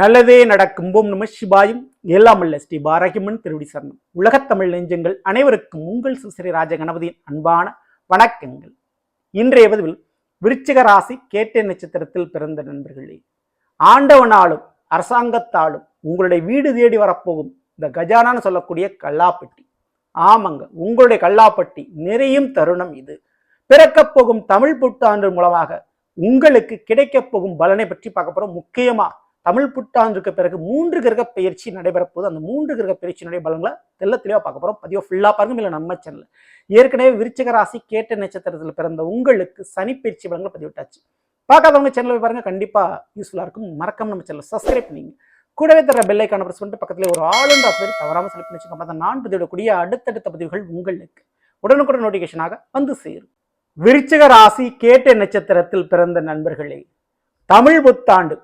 நல்லதே நடக்கும். போம் நம சிவாயும். எல்லாம் அல்ல ஸ்ரீ பாரகிமன் திருவடி சரணம். உலகத்தமிழ் நெஞ்சங்கள் அனைவருக்கும் உங்கள் சுசிறி ராஜ கணபதியின் அன்பான வணக்கங்கள். இன்றைய பதிவில் விருச்சிக ராசி கேட்டை நட்சத்திரத்தில் பிறந்த நண்பர்களே ஆண்டவனாலும் அரசாங்கத்தாலும் உங்களுடைய வீடு தேடி வரப்போகும் இந்த கஜானான்னு சொல்லக்கூடிய கல்லாப்பட்டி. ஆமாங்க உங்களுடைய கல்லாப்பட்டி நிறையும் தருணம் இது. பிறக்கப் போகும் தமிழ் புத்தாண்டு மூலமாக உங்களுக்கு கிடைக்கப் போகும் பலனை பற்றி பார்க்க போகிறோம் முக்கியமாக தமிழ் புத்தாண்டுக்கு பிறகு மூன்று கிரக பயிற்சி நடைபெற போது அந்த மூன்று கிரக பயிற்சியினுடைய பலன்களை தெல்ல தெளிவாக பார்க்க போறோம். பதிவாக ஃபுல்லாக பாருங்க இல்லை நம்ம சேனல் ஏற்கனவே விருச்சக ராசி கேட்ட நட்சத்திரத்தில் பிறந்த உங்களுக்கு சனி பயிற்சி பலன்களை பதிவிட்டாச்சு. பார்க்காதவங்க சேனலில் பாருங்க கண்டிப்பாக யூஸ்ஃபுல்லாக இருக்கும். மறக்காம நம்ம சேனல் சப்ஸ்கிரைப் பண்ணிங்க. கூடவே தர பெல்லைக்கான பிரஸ் பண்ணிட்டு பக்கத்தில் ஒரு ஆளுன்ற பேர் தவறாமல் செலக்ட் பண்ணி வச்சுக்கோங்க. அப்ப நான் பதிவிடக்கூடிய அடுத்தடுத்த பதிவுகள் உங்களுக்கு உடனுக்குடன் நோட்டிஃபிகேஷனாக வந்து சேரும். விருச்சிக ராசி கேட்ட நட்சத்திரத்தில் பிறந்த நண்பர்களே தமிழ் புத்தாண்டு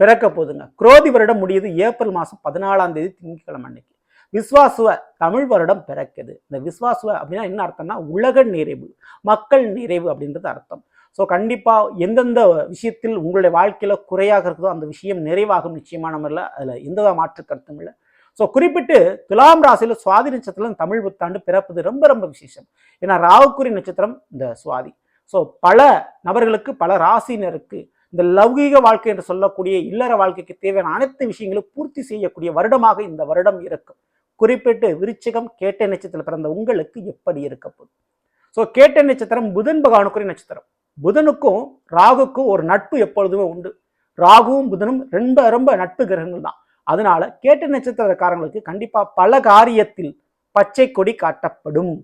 பிறக்க போதுங்க. குரோதி வருடம் முடியுது. ஏப்ரல் மாதம் பதினாலாம் தேதி திங்கட்கிழமை அன்னைக்கு. விஸ்வாசுவ தமிழ் வருடம் பிறக்குது. இந்த விஸ்வாசுவ அப்படின்னா என்ன அர்த்தம்னா உலக நிறைவு மக்கள் நிறைவு அப்படின்றது அர்த்தம். ஸோ கண்டிப்பாக எந்தெந்த விஷயத்தில் உங்களுடைய வாழ்க்கையில் குறையாக இருக்குதோ அந்த விஷயம் நிறைவாகும் நிச்சயமான முறையில் அதில் எந்த மாற்று கருத்தும் இல்லை. ஸோ குறிப்பிட்டு துலாம் ராசியில் சுவாதி நட்சத்திரம் தமிழ் புத்தாண்டு பிறப்பது ரொம்ப ரொம்ப விசேஷம். ஏன்னா ராவுக்குரி நட்சத்திரம் இந்த சுவாதி. ஸோ பல நபர்களுக்கு பல ராசினருக்கு இந்த லௌகீக வாழ்க்கை என்று சொல்லக்கூடிய இல்லற வாழ்க்கைக்கு தேவையான அனைத்து விஷயங்களும் பூர்த்தி செய்யக்கூடிய வருடமாக இந்த வருடம் இருக்கும். குறிப்பிட்டு விருச்சிகம் கேட்ட நட்சத்திரத்தில் பிறந்த உங்களுக்கு எப்படி இருக்க போகுது? ஸோ கேட்ட நட்சத்திரம் புதன் பகவானுக்குரிய நட்சத்திரம். புதனுக்கும் ராகுக்கும் ஒரு நட்பு எப்பொழுதுமே உண்டு. ராகுவும் புதனும் ரொம்ப ரொம்ப நட்பு கிரகங்கள் தான். அதனால கேட்ட நட்சத்திரக்காரங்களுக்கு கண்டிப்பா பல காரியத்தில் பச்சை கொடி காட்டப்படும்.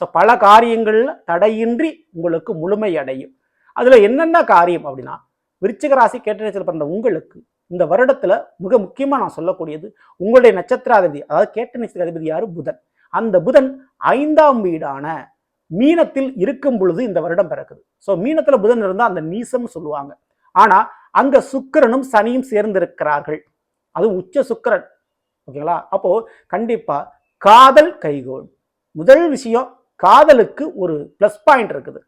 ஸோ பல காரியங்களில் தடையின்றி உங்களுக்கு முழுமை அடையும். அதில் என்னென்ன காரியம் அப்படின்னா விருச்சிக ராசி பிறந்த உங்களுக்கு இந்த வருடத்துல மிக முக்கியமா நான் சொல்லக்கூடியது உங்களுடைய நட்சத்திராதிபதி அதாவது கேட்ட நட்சத்திர அதிபதி யாரு? புதன். அந்த புதன் ஐந்தாம் வீடான மீனத்தில் இருக்கும் பொழுது இந்த வருடம் பிறக்குது. ஸோ மீனத்துல புதன் இருந்தால் அந்த நீசம் சொல்லுவாங்க. ஆனா அங்க சுக்கிரனும் சனியும் சேர்ந்திருக்கிறார்கள். அது உச்ச சுக்கரன். ஓகேங்களா அப்போ கண்டிப்பா காதல் கைகோள். முதல் விஷயம் காதலுக்கு ஒரு ப்ளஸ் பாயிண்ட் இருக்குது.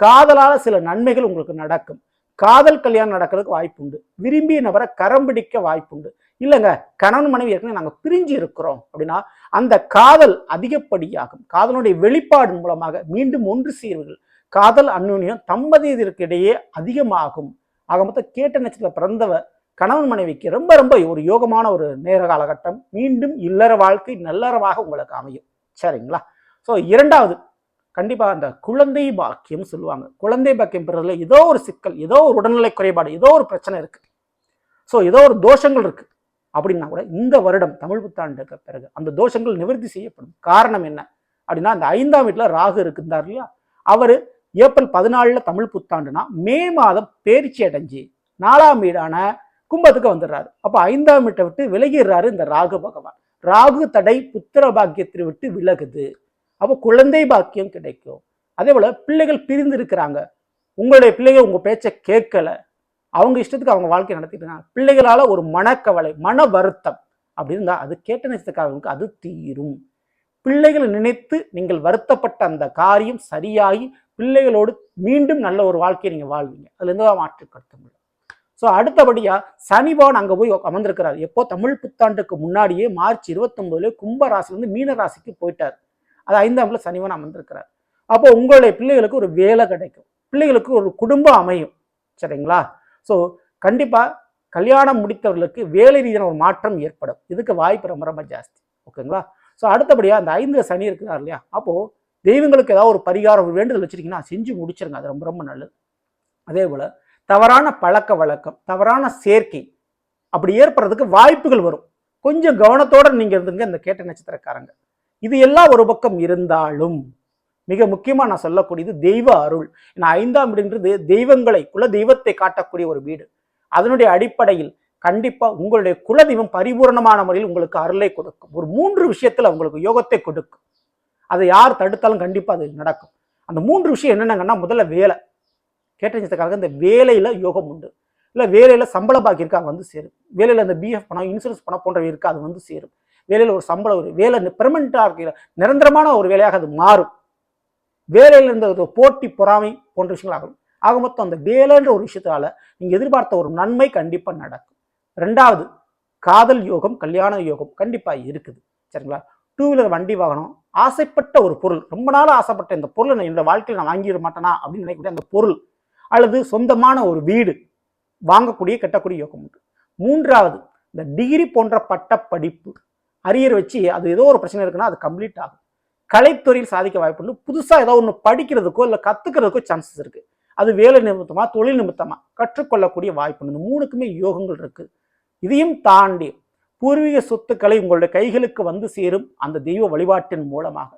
காதலால சில நன்மைகள் உங்களுக்கு நடக்கும். காதல் கல்யாணம் நடக்கிறதுக்கு வாய்ப்புண்டு. விரும்பிய நபரை கரம் பிடிக்க வாய்ப்புண்டு. இல்லைங்க கணவன் மனைவி ஏற்கனவே நாங்கள் பிரிஞ்சு இருக்கிறோம் அப்படின்னா அந்த காதல் அதிகப்படியாகும். காதலுடைய வெளிப்பாடு மூலமாக மீண்டும் ஒன்று சேர்வுகள் காதல் அந்யோன்யம் தம்பதியருக்கு இடையே அதிகமாகும். ஆக மொத்தம் கேட்ட நட்சத்திர பிறந்தவ கணவன் மனைவிக்கு ரொம்ப ரொம்ப ஒரு யோகமான ஒரு நேர காலகட்டம். மீண்டும் இல்லற வாழ்க்கை நல்லறவாக உங்களுக்கு அமையும். சரிங்களா? ஸோ இரண்டாவது கண்டிப்பாக அந்த குழந்தை பாக்கியம் சொல்லுவாங்க. குழந்தை பாக்கியம் பெறதுல ஏதோ ஒரு சிக்கல் ஏதோ ஒரு உடல்நிலை குறைபாடு ஏதோ ஒரு பிரச்சனை இருக்குது ஸோ ஏதோ ஒரு தோஷங்கள் இருக்குது அப்படின்னா கூட இந்த வருடம் தமிழ் புத்தாண்டுக்கு பிறகு அந்த தோஷங்கள் நிவர்த்தி செய்யப்படும். காரணம் என்ன? அப்படின்னா அந்த ஐந்தாம் வீட்டில் ராகு இருக்குந்தார் இல்லையா? அவர் ஏப்ரல் பதினாலில் தமிழ் புத்தாண்டுனா மே மாதம் பேர்ச்சி அடைஞ்சு நாலாம் வீடான கும்பத்துக்கு வந்துடுறாரு. அப்போ ஐந்தாம் வீட்டை விட்டு விலகிடுறாரு இந்த ராகு பகவான். ராகு தடை புத்திர பாக்கியத்தை விட்டு விலகுது. அப்போ குழந்தை பாக்கியம் கிடைக்கும். அதே போல் பிள்ளைகள் பிரிந்து இருக்கிறாங்க உங்களுடைய பிள்ளைகள் உங்கள் பேச்சை கேட்கலை. அவங்க இஷ்டத்துக்கு அவங்க வாழ்க்கை நடத்திட்டு இருக்காங்க. பிள்ளைகளால் ஒரு மனக்கவலை மன வருத்தம் அப்படி இருந்தால் அது கேட்ட நட்சத்திரக்காரர்களுக்கு அது தீரும். பிள்ளைகளை நினைத்து நீங்கள் வருத்தப்பட்ட அந்த காரியம் சரியாகி பிள்ளைகளோடு மீண்டும் நல்ல ஒரு வாழ்க்கையை நீங்கள் வாழ்வீங்க. அதுலேருந்து தான் மாற்று முடியும் ஸோ அடுத்தபடியாக சனிபவன் அங்கே போய் அமர்ந்திருக்கிறார். எப்போ? தமிழ் புத்தாண்டுக்கு முன்னாடியே மார்ச் இருபத்தொன்பதுல கும்ப ராசிலேருந்து மீன ராசிக்கு போயிட்டார். அது ஐந்தாம்ல சனிவன் அமர்ந்திருக்கிறார். அப்போ உங்களுடைய பிள்ளைகளுக்கு ஒரு வேலை கிடைக்கும். பிள்ளைகளுக்கு ஒரு குடும்பம் அமையும். சரிங்களா? ஸோ கண்டிப்பாக கல்யாணம் முடித்தவர்களுக்கு வேலை ரீதியான ஒரு மாற்றம் ஏற்படும். இதுக்கு வாய்ப்பு ரொம்ப ரொம்ப ஜாஸ்தி. ஓகேங்களா? ஸோ அடுத்தபடியாக அந்த ஐந்து சனி இருக்கிறார் இல்லையா? அப்போது தெய்வங்களுக்கு ஏதாவது ஒரு பரிகாரம் ஒரு வேண்டுதல் வச்சுருக்கீங்கன்னா செஞ்சு முடிச்சிருங்க. அது ரொம்ப ரொம்ப நல்லது. அதே போல் தவறான பழக்க வழக்கம் தவறான சேர்க்கை அப்படி ஏற்படுறதுக்கு வாய்ப்புகள் வரும். கொஞ்சம் கவனத்தோடு நீங்கள் இருந்துங்க இந்த கேட்ட நட்சத்திரக்காரங்க. இது எல்லாம் ஒரு பக்கம் இருந்தாலும் மிக முக்கியமாக நான் சொல்லக்கூடியது தெய்வ அருள். ஏன்னா ஐந்தாம் வீடுன்றது தெய்வங்களை குல தெய்வத்தை காட்டக்கூடிய ஒரு வீடு. அதனுடைய அடிப்படையில் கண்டிப்பாக உங்களுடைய குலதெய்வம் பரிபூரணமான முறையில் உங்களுக்கு அருளை கொடுக்கும். ஒரு மூன்று விஷயத்தில் உங்களுக்கு யோகத்தை கொடுக்கும். அதை யார் தடுத்தாலும் கண்டிப்பாக அது நடக்கும். அந்த மூன்று விஷயம் என்னென்னங்கன்னா முதல்ல வேலை. கேட்டறிஞ்சதுக்காக இந்த வேலையில் யோகம் உண்டு. இல்லை வேலையில் சம்பள பாக்கி இருக்கா அது வந்து சேரும். வேலையில் அந்த பிஎஃப் பணம் இன்சூரன்ஸ் பணம் போன்றவை இருக்கா அது வந்து சேரும். வேலையில் ஒரு சம்பளம் ஒரு வேலை பெர்மனண்ட்டாக இருக்கிற நிரந்தரமான ஒரு வேலையாக அது மாறும். வேலையில் இருந்த ஒரு போட்டி பொறாமை போன்ற விஷயங்கள் ஆகும். ஆக மொத்தம் அந்த வேலைன்ற ஒரு விஷயத்தால நீங்கள் எதிர்பார்த்த ஒரு நன்மை கண்டிப்பாக நடக்கும். ரெண்டாவது காதல் யோகம் கல்யாண யோகம் கண்டிப்பாக இருக்குது. சரிங்களா? டூ வீலர் வண்டி வாகனம் ஆசைப்பட்ட ஒரு பொருள். ரொம்ப நாள் ஆசைப்பட்ட இந்த பொருளை நான் என்னோட வாழ்க்கையில் நான் வாங்கிட மாட்டேனா அப்படின்னு நினைக்கக்கூடிய அந்த பொருள் அல்லது சொந்தமான ஒரு வீடு வாங்கக்கூடிய கட்டக்கூடிய யோகம் உண்டு. மூன்றாவது இந்த டிகிரி போன்ற பட்ட படிப்பு அரியர் வச்சு அது ஏதோ ஒரு பிரச்சனை இருக்குன்னா அது கம்ப்ளீட் ஆகும். கலைத்துறையில் சாதிக்க வாய்ப்பு உண்டு புதுசாக ஏதோ ஒன்று படிக்கிறதுக்கோ இல்லை கற்றுக்கிறதுக்கோ சான்சஸ் இருக்குது அது வேலை நிமித்தமாக தொழில் நிமித்தமாக கற்றுக்கொள்ளக்கூடிய வாய்ப்பு உண்டு இந்த மூணுக்குமே யோகங்கள் இருக்குது இதையும் தாண்டி பூர்வீக சொத்துக்களை உங்களுடைய கைகளுக்கு வந்து சேரும் அந்த தெய்வ வழிபாட்டின் மூலமாக.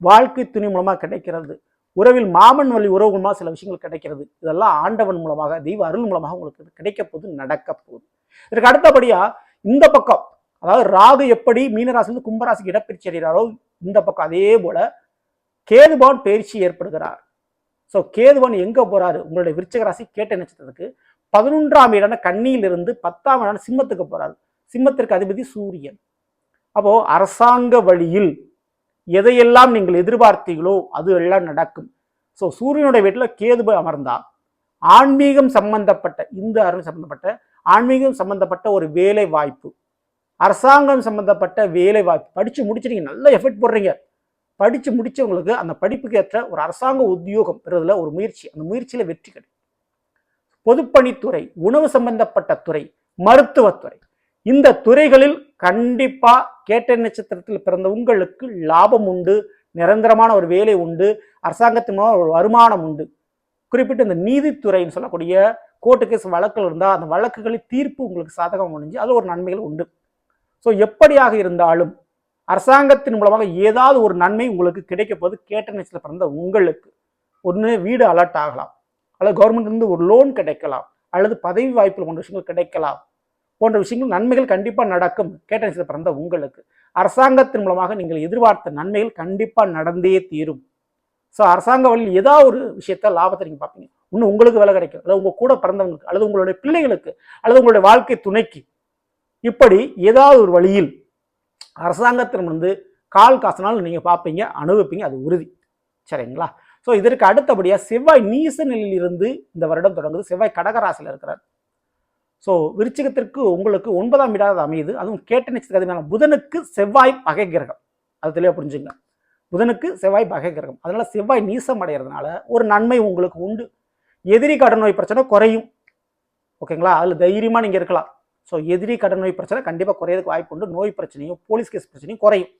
வாழ்க்கை துணி மூலமாக கிடைக்கிறது. உறவில் மாமன் வழி உறவு மூலமாக சில விஷயங்கள் கிடைக்கிறது. இதெல்லாம் ஆண்டவன் மூலமாக தெய்வ அருள் மூலமாக உங்களுக்கு கிடைக்க போகுது நடக்க போகுது இதற்கு அடுத்தபடியாக இந்த பக்கம் அதாவது ராகு எப்படி மீனராசிலிருந்து கும்பராசிக்கு இடப்பெயர்ச்சி அடைகிறாரோ இந்த பக்கம் அதே போல கேதுபான் பயிற்சி ஏற்படுகிறார். ஸோ கேதுவான் எங்கே போகிறாரு உங்களுடைய விருச்சக ராசி கேட்ட நட்சத்திரத்துக்கு பதினொன்றாம் இடம் கண்ணியிலிருந்து பத்தாம் இடம் சிம்மத்துக்கு போகிறாரு சிம்மத்திற்கு அதிபதி சூரியன். அப்போ அரசாங்க வழியில் எதையெல்லாம் நீங்கள் எதிர்பார்த்தீங்களோ அது எல்லாம் நடக்கும். ஸோ சூரியனுடைய வீட்டில் கேது போய் ஆன்மீகம் சம்பந்தப்பட்ட இந்த அருள் சம்பந்தப்பட்ட ஆன்மீகம் சம்பந்தப்பட்ட ஒரு வேலை வாய்ப்பு. அரசாங்கம் சம்மந்தப்பட்ட வேலை வாய்ப்பு. படிச்சு நீங்கள் நல்ல எஃபெக்ட் போடுறீங்க. படித்து முடித்தவங்களுக்கு அந்த படிப்புக்கு ஏற்ற ஒரு அரசாங்க உத்தியோகம் பெறுறதுல ஒரு முயற்சி. அந்த முயற்சியில் வெற்றி கிடைக்கும். பொதுப்பணித்துறை உணவு சம்பந்தப்பட்ட துறை மருத்துவத்துறை. இந்த துறைகளில் கண்டிப்பாக கேட்ட நட்சத்திரத்தில் பிறந்த உங்களுக்கு லாபம் உண்டு நிரந்தரமான ஒரு வேலை உண்டு அரசாங்கத்தின் மூலம் ஒரு வருமானம் உண்டு. குறிப்பிட்டு இந்த நீதித்துறைன்னு சொல்லக்கூடிய கோர்ட்டு கேஸ் வழக்குகள் இருந்தால் அந்த வழக்குகளில் தீர்ப்பு உங்களுக்கு சாதகம் முடிஞ்சு அது ஒரு நன்மைகள் உண்டு. ஸோ எப்படியாக இருந்தாலும் அரசாங்கத்தின் மூலமாக ஏதாவது ஒரு நன்மை உங்களுக்கு கிடைக்கப்போது கேட்ட நட்சத்திரத்தில் பிறந்த உங்களுக்கு ஒன்று வீடு அலர்ட் ஆகலாம். அல்லது கவர்மெண்ட்லேருந்து ஒரு லோன் கிடைக்கலாம். அல்லது பதவி வாய்ப்பில் போன்ற விஷயங்கள் கிடைக்கலாம். போன்ற விஷயங்கள் நன்மைகள் கண்டிப்பாக நடக்கும். கேட்ட நட்சத்திரத்தில் பிறந்த உங்களுக்கு. அரசாங்கத்தின் மூலமாக நீங்கள் எதிர்பார்த்த நன்மைகள் கண்டிப்பாக நடந்தே தீரும். ஸோ அரசாங்க வழியில் ஏதாவது ஒரு விஷயத்த லாபத்தை நீங்கள் பார்ப்பீங்க. இன்னும் உங்களுக்கு வேலை கிடைக்கும். அல்லது உங்கள் கூட பிறந்தவங்களுக்கு அல்லது உங்களுடைய பிள்ளைகளுக்கு அல்லது உங்களுடைய வாழ்க்கை துணைக்கு. இப்படி ஏதாவது ஒரு வழியில் அரசாங்கத்திடமிருந்து கால் காசுனாலும் நீங்கள் பார்ப்பீங்க அனுபவிப்பீங்க அது உறுதி. சரிங்களா? ஸோ இதற்கு அடுத்தபடியாக செவ்வாய் நீச நிலையிலிருந்து இந்த வருடம் தொடங்குது. செவ்வாய் கடகராசியில் இருக்கிறார். ஸோ விருச்சிகத்திற்கு உங்களுக்கு ஒன்பதாம் இடாத அமையுது. அதுவும் கேட்ட நட்சத்திரமான புதனுக்கு செவ்வாய் பகை கிரகம். அது தெளிவாக புரிஞ்சுங்க. புதனுக்கு செவ்வாய் பகை கிரகம். அதனால் செவ்வாய் நீசம் அடைகிறதுனால ஒரு நன்மை உங்களுக்கு உண்டு. எதிரி கடன் நோய் பிரச்சனை குறையும். ஓகேங்களா? அதில் தைரியமாக நீங்கள் இருக்கலாம். ஸோ எதிரி கடன் நோய் பிரச்சனை கண்டிப்பாக குறையதுக்கு வாய்ப்பு உண்டு. நோய் பிரச்சனையும் போலீஸ் கேஸ் பிரச்சனையும் குறையும்.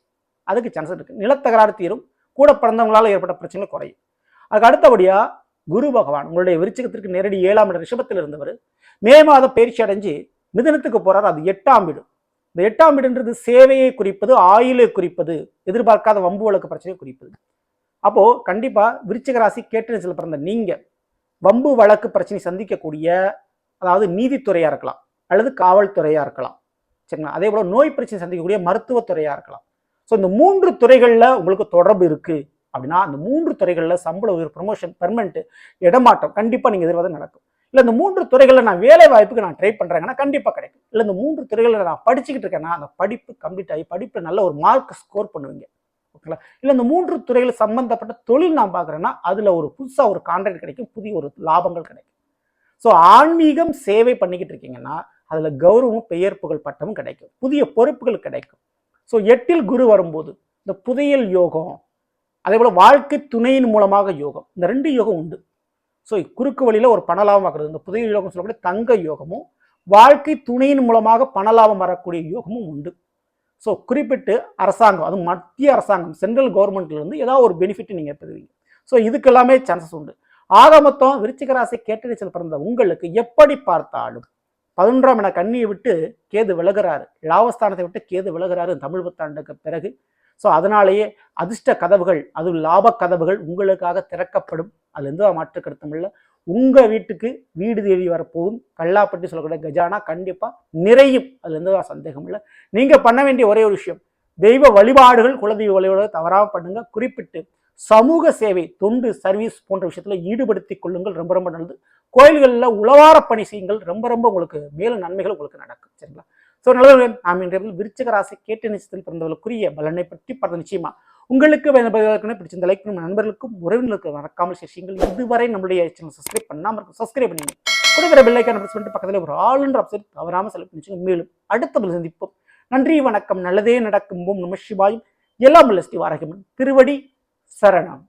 அதுக்கு சான்ஸ் இருக்குது நிலத்தகராறு தீரும். கூட பிறந்தவங்களால் ஏற்பட்ட பிரச்சனைகள் குறையும். அதுக்கு அடுத்தபடியாக குரு பகவான் உங்களுடைய விருச்சகத்திற்கு நேரடி ஏழாம் இடம் ரிஷபத்தில் இருந்தவர். மே மாதம் பயிற்சி அடைஞ்சு மிதனத்துக்கு போறார். அது எட்டாம் வீடு இந்த எட்டாம் வீடுன்றது சேவையை குறிப்பது ஆயுளை குறிப்பது எதிர்பார்க்காத வம்பு வழக்கு பிரச்சனையை குறிப்பது. அப்போது கண்டிப்பாக விருச்சிக ராசி கேட்டு பிறந்த நீங்கள் வம்பு வழக்கு பிரச்சனை சந்திக்கக்கூடிய அதாவது நீதித்துறையாக இருக்கலாம். அல்லது காவல்துறையாக இருக்கலாம். சரிங்களா? அதே போல் நோய் பிரச்சனை சந்திக்கக்கூடிய மருத்துவத்துறையாக இருக்கலாம். ஸோ இந்த மூன்று துறைகளில் உங்களுக்கு தொடர்பு இருக்குது அப்படின்னா அந்த மூன்று துறைகளில் சம்பள உயர் ப்ரொமோஷன் பெர்மனெண்ட் இடமாற்றம் கண்டிப்பாக நீங்கள் எதிர்பார்த்து நடக்கும். இல்லை இந்த மூன்று துறைகளில் நான் வேலை வாய்ப்புக்கு நான் ட்ரை பண்ணுறேங்கன்னா கண்டிப்பாக கிடைக்கும். இல்லை இந்த மூன்று துறைகளில் நான் படிச்சுக்கிட்டு இருக்கேன்னா அந்த படிப்பு கம்ப்ளீட் ஆகி படிப்பில் நல்ல ஒரு மார்க் ஸ்கோர் பண்ணுவீங்க. ஓகேங்களா? இல்லை இந்த மூன்று துறைகள் சம்பந்தப்பட்ட தொழில் நான் பார்க்குறேன்னா அதில் ஒரு புதுசாக ஒரு கான்ட்ராக்ட் கிடைக்கும் புதிய ஒரு லாபங்கள் கிடைக்கும். ஸோ ஆன்மீகம் சேவை பண்ணிக்கிட்டு இருக்கீங்கன்னா அதில் கௌரவம் பெயர் புகழ் பட்டமும் கிடைக்கும். புதிய பொறுப்புகள் கிடைக்கும். ஸோ எட்டில் குரு வரும்போது இந்த புதையல் யோகம் அதே போல் வாழ்க்கை துணையின் மூலமாக யோகம் இந்த ரெண்டு யோகம் உண்டு. ஸோ குறுக்கு வழியில் ஒரு பணலாபம் ஆகிறது இந்த புதிய யோகம் சொல்லக்கூடிய தங்க யோகமும் வாழ்க்கை துணையின் மூலமாக பணலாபம் வரக்கூடிய யோகமும் உண்டு. ஸோ குறிப்பிட்டு அரசாங்கம் அது மத்திய அரசாங்கம் சென்ட்ரல் கவர்மெண்ட்லேருந்து ஏதாவது ஒரு பெனிஃபிட் நீங்கள் பெறுவீங்க. ஸோ இதுக்கெல்லாமே சான்சஸ் உண்டு. ஆக மொத்தம் விருச்சிகராசி கேட்டடிச்சல் கேட்டரிச்சல் பிறந்த உங்களுக்கு எப்படி பார்த்தாலும் பதினொன்றாம் என கண்ணியை விட்டு கேது விலகுறாரு. லாபஸ்தானத்தை விட்டு கேது விலகுறாரு தமிழ் புத்தாண்டுக்கு பிறகு. ஸோ அதனாலேயே அதிர்ஷ்ட கதவுகள் அது லாப கதவுகள் உங்களுக்காக திறக்கப்படும். அதுல எந்த மாற்று கருத்தும் இல்லை. உங்க வீட்டுக்கு வீடு தேடி வரப்போகும். கல்லாப்பட்டி சொல்லக்கூடிய கஜானா கண்டிப்பா நிறையும். அதுல எந்த சந்தேகம் இல்லை. நீங்க பண்ண வேண்டிய ஒரே ஒரு விஷயம். தெய்வ வழிபாடுகள் குலதெய்வ வழிபாடுகள் தவறாம பண்ணுங்க. குறிப்பிட்டு சமூக சேவை தொண்டு சர்வீஸ் போன்ற விஷயத்துல ஈடுபடுத்திக் கொள்ளுங்கள். ரொம்ப ரொம்ப நல்லது. கோயில்களில் உழவார பணி செய்யுங்கள். ரொம்ப ரொம்ப உங்களுக்கு மேலும் நன்மைகள் உங்களுக்கு நடக்கும். சரிங்களா? ஸோ நல்லவர்கள் நாம் இன்றைய விருச்சக ராசி கேட்டு நிச்சயத்தில் பிறந்தவர்களுக்குரிய பலனை பற்றி பார்த்த நிச்சயமா உங்களுக்கு பிடிச்சிருந்த லைக் நம்ம நண்பர்களுக்கும் உறவினர்களுக்கும் மறக்காமல் செய்யுங்கள். இதுவரை நம்மளுடைய சேனல் சப்ஸ்கிரைப் பண்ணாமல் இருக்கும் சப்ஸ்கிரைப் பண்ணுங்க கொடுக்குற பெல்லைக்கான பிரஸ் பண்ணிட்டு பக்கத்தில் ஒரு ஆளுன்ற ஆப்ஷன் தவறாமல் செலக்ட் பண்ணி மேலும் அடுத்த பதில் சந்திப்போம். நன்றி வணக்கம். நல்லதே நடக்கும். ஓம் நம சிவாயும். எல்லாம் உள்ள ஸ்ரீ வாரகமன் திருவடி சரணம்.